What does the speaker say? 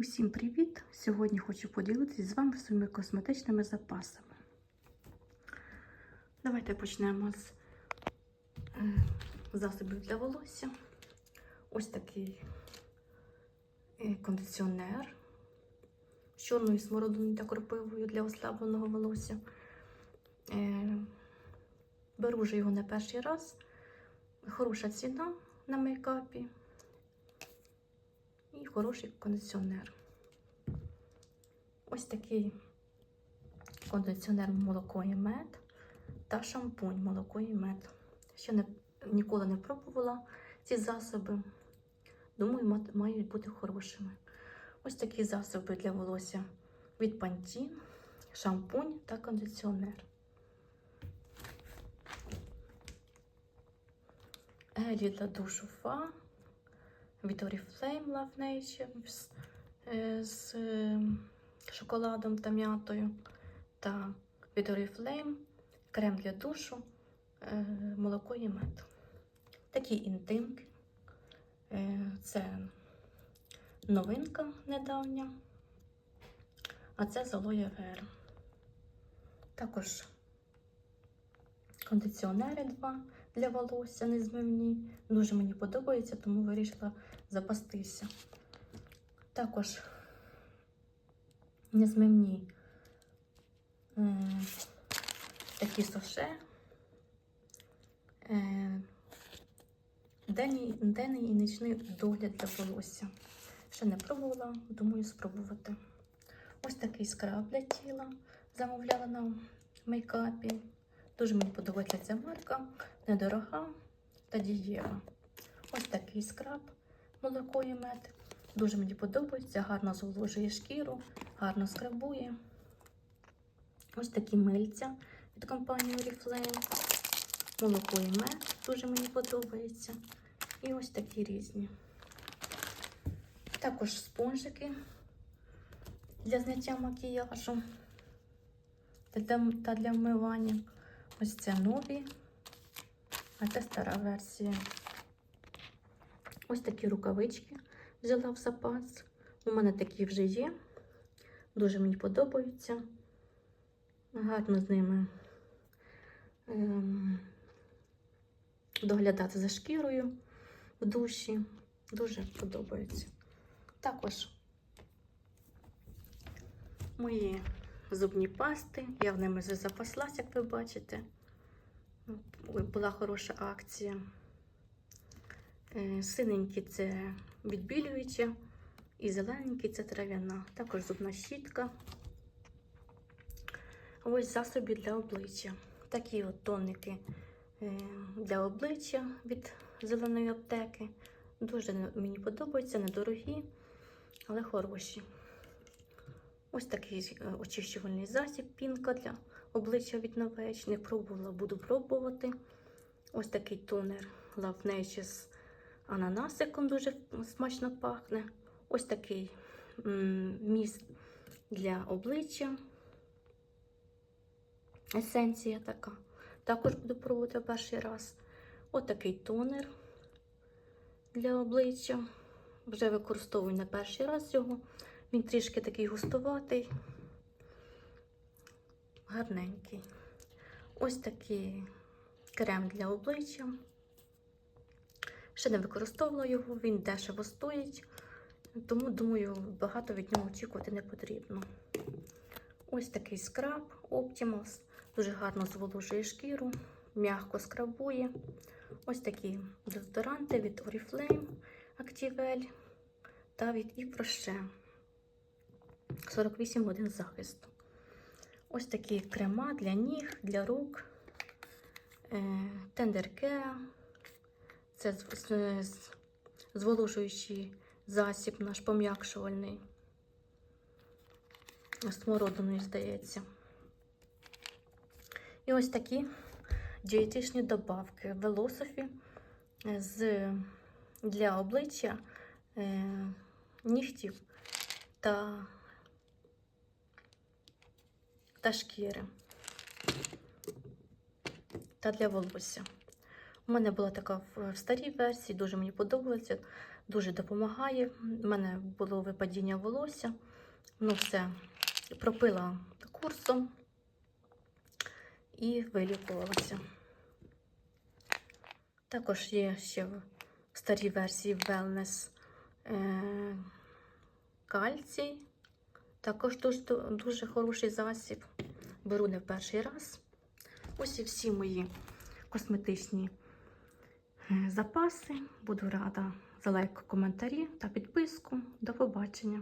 Усім привіт! Сьогодні хочу поділитися з вами своїми косметичними запасами. Давайте почнемо з засобів для волосся. Ось такий е, кондиціонер з чорною смородиною та кропивою для ослабленого волосся. Е, Беру вже його не перший раз. Хороша ціна на мейкапі і хороший кондиціонер. Ось такий кондиціонер молоко і мед та шампунь молоко і мед. Ще не, ніколи не пробувала ці засоби. Думаю, мають бути хорошими. Ось такі засоби для волосся від Pantene, шампунь та кондиціонер. Гелі для душу фа від Oriflame Love Nature з, е, е, шоколадом та м'ятою. Та від Oriflame крем для душу, е, молоко і мед. Такі інтимки. Це новинка недавня, а це з Aloe Vera. Також кондиціонери два для волосся незмивні. Дуже мені подобається, тому вирішила запастися. Також незмивні е, такі соше. Е, денний, денний і нічний догляд для волосся. Ще не пробувала, думаю спробувати. Ось такий скраб для тіла замовляла на мейкапі. Дуже мені подобається ця марка, недорога та дієва. Ось такий скраб молоко і мед. Дуже мені подобається, гарно зволожує шкіру, гарно скрабує. Ось такі мильця від компанії Oriflame. Молоко і мед дуже мені подобається. І ось такі різні. Також спонжики для зняття макіяжу та для, вмивання. Ось це нові, а це стара версія. Ось такі рукавички взяла в запас. У мене такі вже є. Дуже мені подобаються. Гарно з ними ем, доглядати за шкірою в душі. Дуже подобаються. Також мої зубні пасти. Я в ними вже запаслась, як ви бачите. Була хороша акція. Е, Синенькі це відбілююча, і зелененький це трав'яна. Також зубна щітка. Ось засоби для обличчя. Такі от тоники е, для обличчя від зеленої аптеки. Дуже мені подобаються, недорогі, але хороші. Ось такий е, очищувальний засіб, пінка для обличчя від новеч. Не пробувала, буду пробувати. Ось такий тонер Love Nature з ананасиком дуже смачно пахне. Ось такий міст для обличчя. Есенція така. Також буду пробувати перший раз. Ось такий тонер для обличчя. Вже використовую на перший раз його. Він трішки такий густуватий, гарненький. Ось такий крем для обличчя. Ще не використовувала його, він дешево стоїть, тому, думаю, багато від нього очікувати не потрібно. Ось такий скраб Optimus. Дуже гарно зволожує шкіру, м'яко скрабує. Ось такі дезодоранти від Oriflame Activelle та від Yves 48 годин захисту. Ось такі крема для ніг, для рук, тендеркеа. Це зволожуючий засіб наш пом'якшувальний. Смородиною, здається. І ось такі дієтичні добавки велософі з, для обличчя, е, нігтів та та шкіри та для волосся. У мене була така в старій версії, дуже мені подобається. дуже допомагає. У мене було випадіння волосся. Ну, все пропила курсом і вилікувалася. Також є ще в старій версії Wellness е, кальцій. Також дуже, дуже хороший засіб. Беру не в перший раз. Ось і всі мої косметичні е, запаси. Буду рада за лайк, коментарі та підписку. До побачення!